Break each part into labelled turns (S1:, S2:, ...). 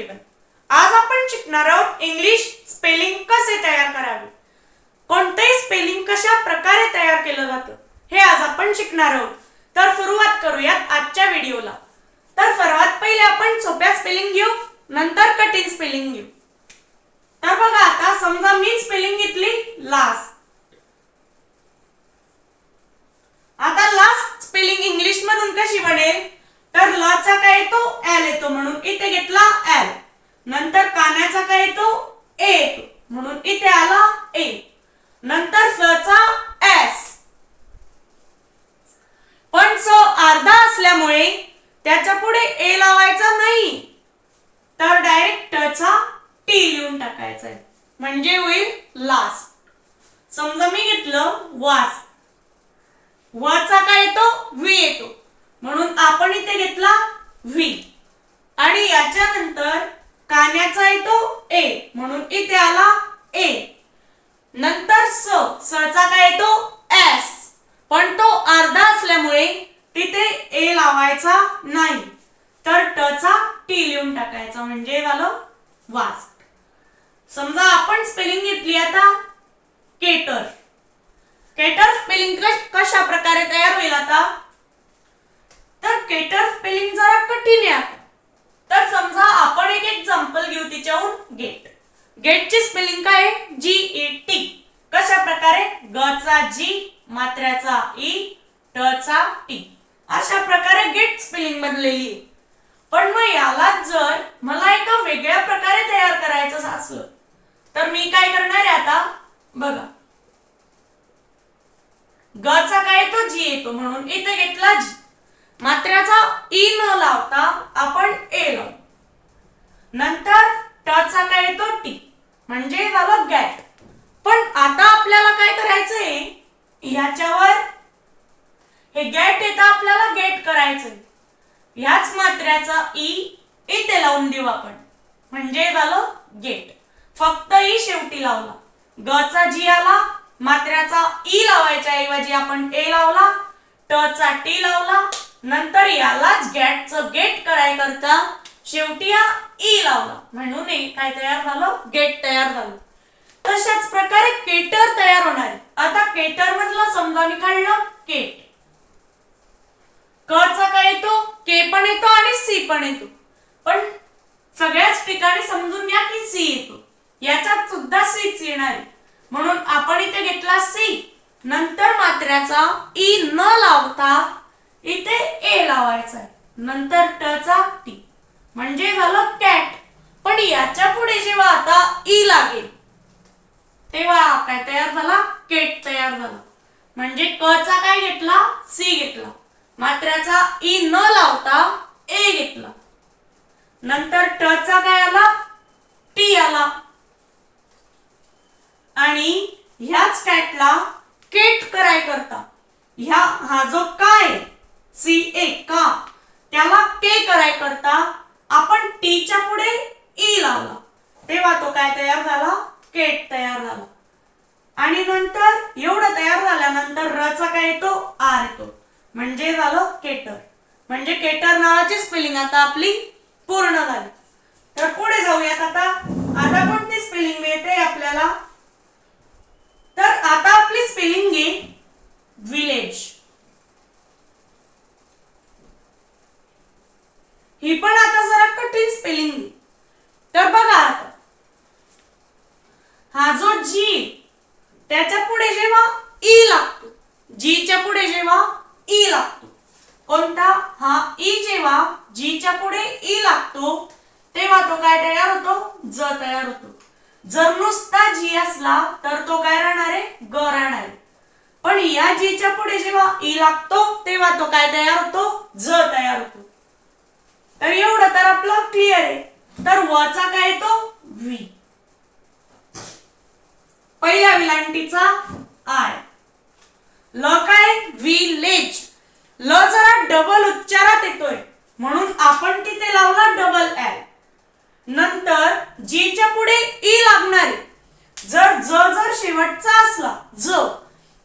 S1: Everyone आज आपण शिकणार आहोत इंग्लिश स्पेलिंग कसे तयार करावे? कोणतेही स्पेलिंग कशा प्रकारे तयार केलं जातं हे आज आपण शिकणार आहोत. तर सुरुवात करूयात आजच्या व्हिडिओला. तर सर्वात पहिले आपण सोप्या स्पेलिंग घेऊ नंतर कठीण स्पेलिंग घेऊ. तर बघा आता समजा मी स्पेलिंग घेतली लास्ट आता लास्ट स्पेलिंग इंग्लिश मधून कशी बनेल? तर ल चा काय येतो? एल येतो म्हणून इथे घेतला एल नंतर कान्याचा काय येतो? ए येतो. म्हणून इथे आला ए नंतर स चा एस पण स अर्धा असल्यामुळे त्याच्या पुढे ए लावायचा नाही. तर डायरेक्ट टचा चा टी लिहून टाकायचा आहे. म्हणजे होईल लास्ट समजा मी घेतलं वास. वचा काय येतो? व्ही येतो. घेतला व्ही आणि याच्यानंतर कान्याचा येतो ए म्हणून इथे आला ए नंतर स सचा काय येतो? एस पण तो अर्धा असल्यामुळे तिथे ए लावायचा नाही. तर टचा टी लिहून टाकायचा म्हणजे झालं वास समजा आपण स्पेलिंग घेतली आता केटर. केटर स्पेलिंग कशा प्रकारे तयार होईल आता? केटर स्पेलिंग जरा कठीण आहे. तर समजा आपण एक एक्झाम्पल घेऊ तिच्याहून. गेट गेटची स्पेलिंग काय आहे? जी ई टी कशा प्रकारे? ग चा जी मात्र्याचा ई e, ट चा टी अशा प्रकारे गेट स्पेलिंग बनलेली पण मग याला जर मला एका वेगळ्या प्रकारे तयार करायचं असलं तर मी काय करणार आहे आता? बघा. ग चा काय येतो? जी येतो. म्हणून इथे घेतला जी मात्र्याचा ई न लावता आपण ए लावू. नंतर टचा काय येतो? टी. म्हणजे झालं गॅट. पण आता आपल्याला काय करायचंय? ह्याच्यावर हे गॅट येतं आपल्याला गेट करायचंय. ह्याच मात्र्याचा ई इथे लावून देऊ आपण. म्हणजे झालं गेट. फक्त ई शेवटी लावला. ग चा जी आला मात्र्याचा ई लावायच्या ऐवजी आपण ए लावला ट चा टी लावला नंतर यालाच गॅटचं गेट कराय करता शेवटी हा ई लावला. म्हणून काय तयार झालं? गेट तयार झालं. तशाच प्रकारे केटर तयार होणार आहे. आता केटर मधलं समजा मी काढलं केट. कचा काय येतो? के पण येतो आणि सी पण येतो. पण सगळ्याच ठिकाणी समजून घ्या की सी येतो. याच्यात सुद्धा सीच येणार आहे. म्हणून आपण इथे घेतला सी नंतर मात्र्याचा ई न लावता इथे ए लावायचा आहे नंतर ट चा टी. म्हणजे झालं कॅट. पण याच्यापुढे जेव्हा आता ई लागेल तेव्हा काय तयार झाला? केट तयार झाला. म्हणजे क चा काय घेतला? सी घेतला. मात्र्याचा ई न लावता ए घेतला. नंतर ट चा काय आला? टी आला. आणि ह्याच कॅटला केट कराय करता. ह्या हा जो सी ए का? त्याला के कराय करता आपण टीच्या पुढे ई लावला. तेव्हा तो काय तयार झाला? केट तयार झाला. आणि नंतर एवढं तयार झाल्यानंतर र चा काय येतो? आर येतो. म्हणजे झालं केटर म्हणजे केटर नावाची स्पेलिंग आता आपली पूर्ण झाली. तर पुढे जाऊयात आता. आता कोणती स्पेलिंग मिळते आपल्याला? तर आता आपली स्पेलिंग घे विलेज ही पण आता जरा कठीण स्पेलिंग तर बघा आता. हा जो जी त्याच्या पुढे जेव्हा ई लागतो. जीच्या पुढे जेव्हा ई लागतो. कोणता? हा ई जेव्हा जीच्या पुढे ई लागतो तेव्हा तो काय तयार होतो? ज तयार होतो. जर नुसता जी असला तर तो काय राहणार आहे? ग राहणार आहे. पण या जीच्या पुढे जेव्हा ई लागतो तेव्हा तो काय तयार होतो? ज तयार होतो. तर एवढं तर आपलं क्लिअर आहे. तर वचा काय तो? व्ही. पहिल्या विलांटीचा आय ल काय विलेज ल जरा डबल उच्चारात येतोय म्हणून आपण तिथे लावला डबल एल नंतर जीच्या पुढे ई लागणार आहे जर ज जर शेवटचा असला ज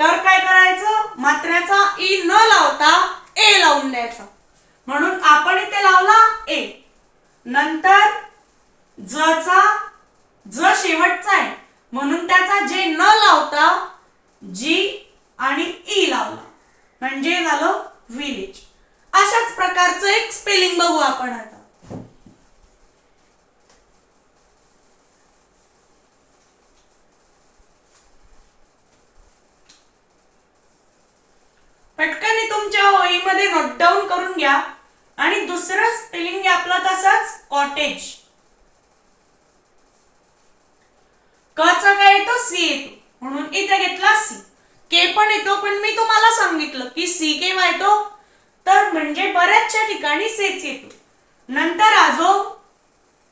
S1: तर काय करायचं मात्र्याचा ई न लावता ए लावून द्यायचा म्हणून आपण इथे लावला ए नंतर जचा ज शेवटचा आहे म्हणून त्याचा जे न लावता जी आणि ई लावला म्हणजे झालं विलेज अशाच प्रकारचं एक स्पेलिंग बघू आपण आता. पटकन तुमच्या ओळीमध्ये नोट डाऊन करून घ्या आणि दुसरं स्पेलिंग आपला तसाच कॉटेज कचा काय येतो सी येतो. म्हणून इथे घेतला सी के पण येतो पण मी तुम्हाला सांगितलं की सी केव्हा येतो. तर म्हणजे बऱ्याचशा ठिकाणी सेच येतो. नंतर आजो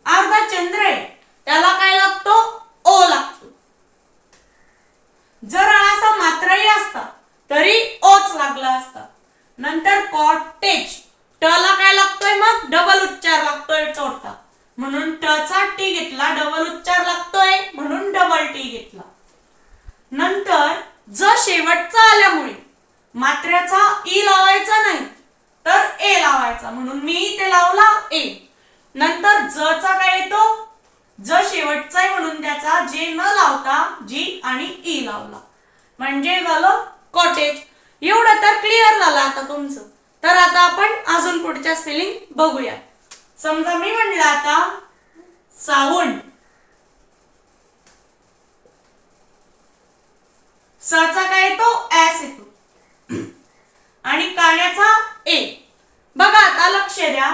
S1: अर्धा चंद्र आहे त्याला काय लागतो? ओ लागतो. जर असा मात्रही असता तरी ओच लागला असता. नंतर कॉटेज टला काय लागतोय मग? डबल उच्चार लागतोय चौथा म्हणून ट चा टी घेतला डबल उच्चार लागतोय म्हणून डबल टी घेतला नंतर ज शेवटचा आल्यामुळे मात्र्याचा ई लावायचा नाही तर ए लावायचा म्हणून मी इथे लावला ए नंतर ज चा काय येतो ज शेवटचा आहे म्हणून त्याचा जे न लावता जी आणि ई लावला म्हणजे झालं कॉटेज एवढं तर क्लिअर झालं आता तुमचं. तर आता आपण अजून पुढच्या स्पेलिंग बघूया. समजा मी म्हणलं आता साऊंड साचा काय येतो? एस येतो. आणि काण्याचा ए बघा आता लक्ष द्या.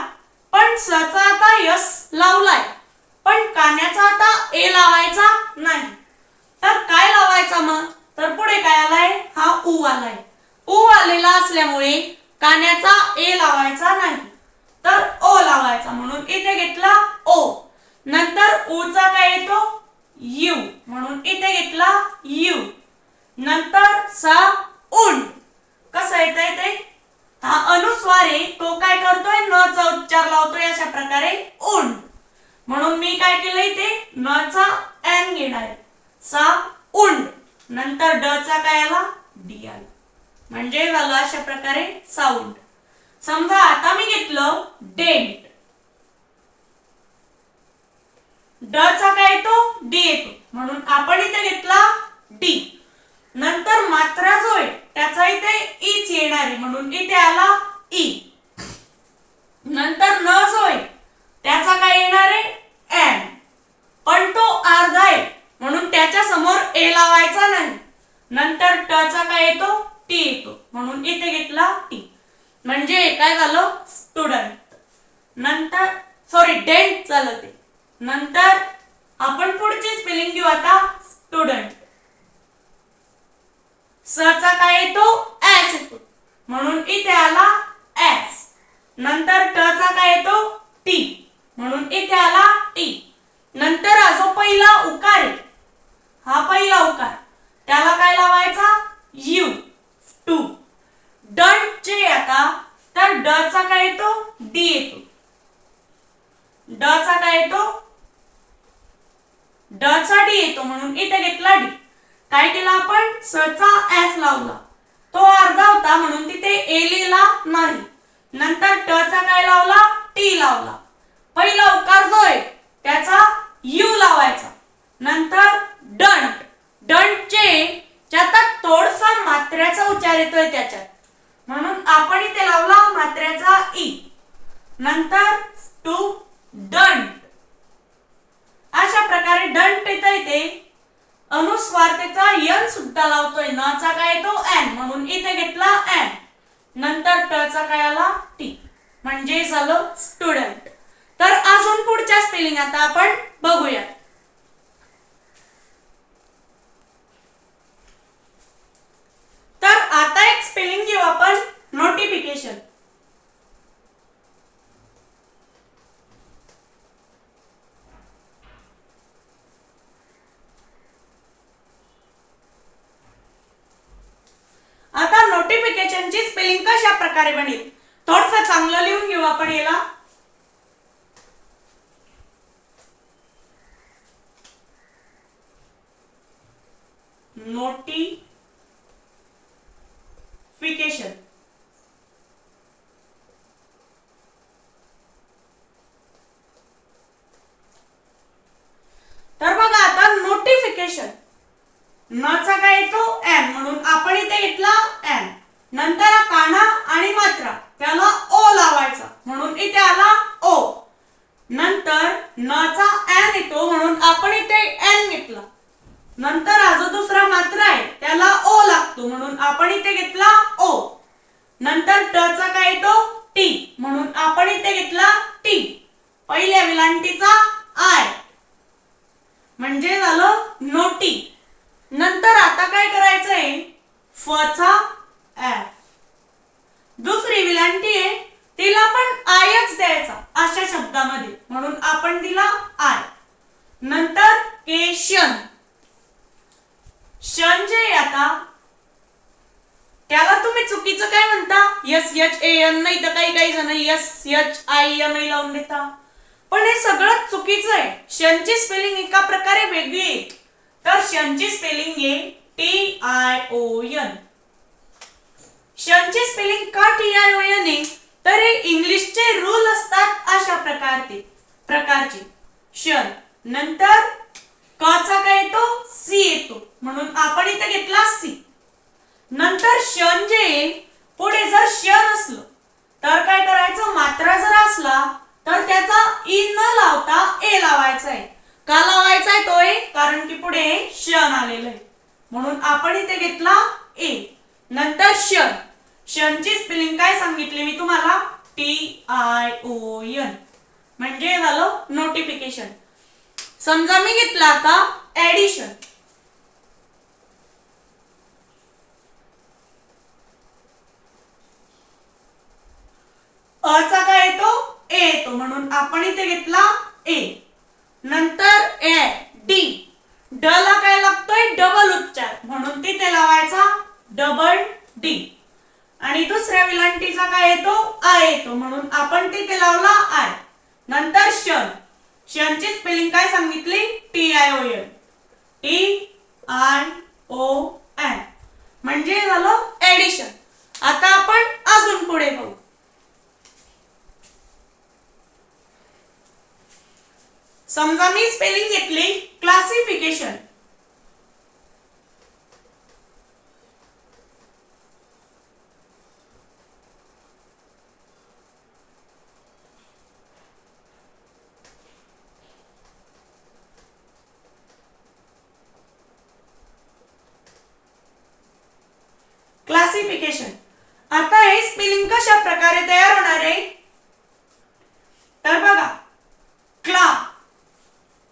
S1: पण सचा आता यस लावलाय. पण काण्याचा आता ए लावायचा नाही. तर काय लावायचा मग? तर पुढे काय आलाय? हा उ आलाय. उ आलेला असल्यामुळे कान्याचा ए लावायचा नाही. तर ओ लावायचा म्हणून इथे घेतला ओ. नंतर उचा काय येतो? यू म्हणून इथे घेतला यू. नंतर सा उंड कसं येतंय ते? हा अनुस्वार आहे तो काय करतोय? न चा उच्चार लावतोय अशा प्रकारे उंड म्हणून मी काय केलंय ते? न चा एन घेणार आहे. सा उंड नंतर ड चा काय आला? डी आला. म्हणजे झालं अशा प्रकारे साऊंड समजा आता मी घेतलं डेंट ड चा काय येतो? डी येतो. म्हणून आपण इथे घेतला डी नंतर मात्रा जो आहे त्याचा इथे इच येणार. आहे म्हणून इथे आला ई नंतर न जो आहे त्याचा काय येणार आहे? एन पण तो अर्धा आहे. म्हणून त्याच्यासमोर नंतर ट चा काय येतो? टी येतो. म्हणून इथे घेतला टी. म्हणजे काय झालं? स्टुडंट नंतर सॉरी डेंट झालं ते. नंतर आपण पुढची स्पेलिंग घेऊ आता. स्टुडंट स चा काय येतो? एस येतो. म्हणून इथे आला एस नंतर ट चा काय येतो? टी. म्हणून इथे आला टी. नंतर हा जो पहिला उकार आहे हा पहिला उकार त्याला काय लावायचा यू टू डंट जे आता तर ड चा काय येतो? डी येतो. ड चा काय येतो? ड चा डी येतो म्हणून इथे घेतला डी. काय केला आपण? स चा एस लावला. तो अर्धा होता म्हणून तिथे ए लिहिला नाही. नंतर ट चा काय लावला? टी लावला. पहिला उकार जो आहे त्याचा यू लावायचा नंतर डंट डंटचे ज्यात थोडसा मात्र्याचा उच्चार येतोय त्याच्यात म्हणून आपण इथे लावला मात्र्याचा ई नंतर टू डंट अशा प्रकारे डंट येतं इथे अनुस्वारतेचा यन सुद्धा लावतोय न चा काय येतो एन म्हणून इथे घेतला एन नंतर ट चा काय आला टी म्हणजे झालं स्टुडंट तर अजून पुढच्या स्पेलिंग आता आपण बघूया तर आता एक स्पेलिंग घेऊ आपण नोटिफिकेशन आता नोटिफिकेशनची स्पेलिंग कशा प्रकारे बनेल? थोडस चांगलं लिहून घेऊ आपण याला. नोटिफिकेशन न नचा काय येतो? एम म्हणून आपण इथे घेतला एन नंतर हा काना आणि मात्रा त्याला ओ लावायचा म्हणून इथे आला ओ नंतर नचा एन येतो म्हणून आपण इथे एन घेतला नंतर हा जो दुसरा मात्रा आहे त्याला ओ लागतो म्हणून आपण इथे घेतला ओ नंतर टचा काय येतो टी म्हणून आपण इथे घेतला टी पहिल्या विलांटीचा आय म्हणजे झालं नोटी नंतर आता काय फचा एफ दुसरी विलांटी आहे तिला पण आयच द्यायचा अशा शब्दामध्ये. म्हणून आपण दिला आय. नंतर के शन. जे आता त्याला तुम्ही चुकीचं काय म्हणता? यस एच ए एन नाही तर काही काही जण यस एच आय एन लावून देता. पण हे सगळं चुकीचं आहे. शनची स्पेलिंग एका प्रकारे वेगळी आहे. तर शनची स्पेलिंग आहे टी आय ओ एन शनची स्पेलिंग का टी आय ओ एन ए तर हे इंग्लिशचे रूल असतात अशा प्रकारचे प्रकारचे. क्षण नंतर कचा काय येतो सी येतो. म्हणून आपण इथे घेतला सी नंतर शन जे पुढे जर शन असलं तर काय करायचं? मात्रा जर असला तर त्याचा ई न लावता ए लावायचा आहे. का लावायचा आहे तो ए कारण की पुढे शन आलेलं आहे. म्हणून आपण इथे घेतला ए नंतर शन शनची स्पेलिंग काय सांगितली मी तुम्हाला? टी आय ओ एन म्हणजे झालं नोटिफिकेशन समजा मी घेतला आता ऍडिशन अचा काय येतो? ए येतो. म्हणून आपण इथे घेतला ए नंतर ए डी ड ला काय लागतोय? डबल उच्चार. म्हणून तिथे लावायचा डबल डी आणि दुसऱ्या विलांटीचा काय येतो? आय येतो. म्हणून आपण तिथे लावला आय. नंतर शन. शनची स्पेलिंग काय सांगितली? T I O N. T I O N. म्हणजे झालं ऍडिशन आता आपण अजून पुढे पाहू समजा मी स्पेलिंग घेतली क्लासिफिकेशन क्लासिफिकेशन आता हे स्पेलिंग कशा प्रकारे तयार होणार आहे? तर बघा क्ला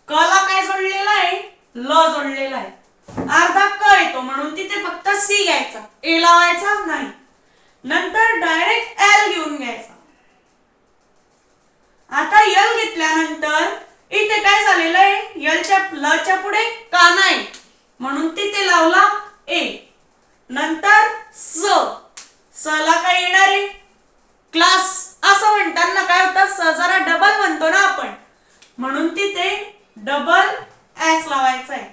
S1: कला काय जोडलेला आहे? ल जोडलेला आहे. अर्धा क येतो म्हणून तिथे फक्त सी घ्यायचा. ए लावायचा नाही. नंतर डायरेक्ट एल घेऊन घ्यायचा. आता यल घेतल्यानंतर इथे काय झालेलं आहे? यलच्या लच्या पुढे का नाही? म्हणून तिथे लावला ए नंतर स स ला काय येणार आहे क्लास असं म्हणताना काय होतं स जरा डबल म्हणतो ना आपण म्हणून तिथे डबल एस लावायचा आहे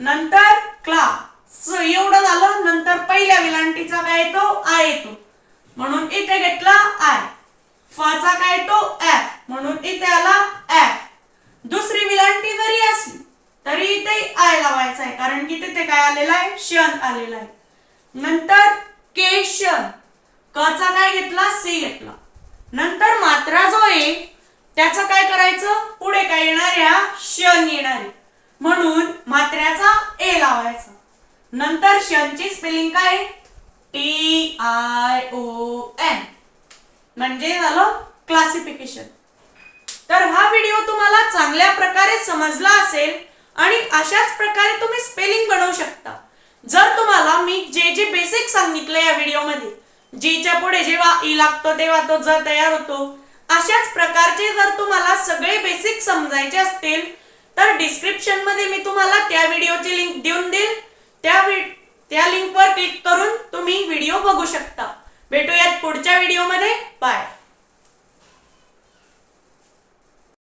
S1: नंतर क्ला स एवढं झालं नंतर पहिल्या विलांटीचा काय येतो आय येतो म्हणून इथे घेतला आय फचा काय येतो एफ म्हणून इथे आला एफ दुसरी विलांटी जरी असली तरी इथे आय लावायचा आहे कारण की तिथे काय आलेला आहे? शन आलेला आहे. नंतर केशन कचा काय घेतला? सी घेतला. नंतर मात्रा जो आहे त्याचं काय करायचं? पुढे काय येणार या शन येणार. आहे म्हणून मात्र्याचा ए लावायचा. नंतर शनची स्पेलिंग काय? टी आय ओ एन म्हणजे झालं क्लासिफिकेशन तर हा व्हिडिओ तुम्हाला चांगल्या प्रकारे समजला असेल आणि अशाच प्रकारे तुम्ही स्पेलिंग बनवू शकता. जर तुम्हाला मी जे जे बेसिक सांगितलं या व्हिडिओमध्ये जीच्या पुढे जेव्हा ई लागतो तेव्हा तो ज तयार होतो अशाच प्रकारचे जर तुम्हाला सगळे बेसिक समजायचे असतील तर डिस्क्रिप्शनमध्ये मी तुम्हाला त्या व्हिडिओची लिंक देऊन देईल. त्या त्या लिंकवर क्लिक करून तुम्ही व्हिडिओ बघू शकता. भेटूयात पुढच्या व्हिडिओमध्ये बाय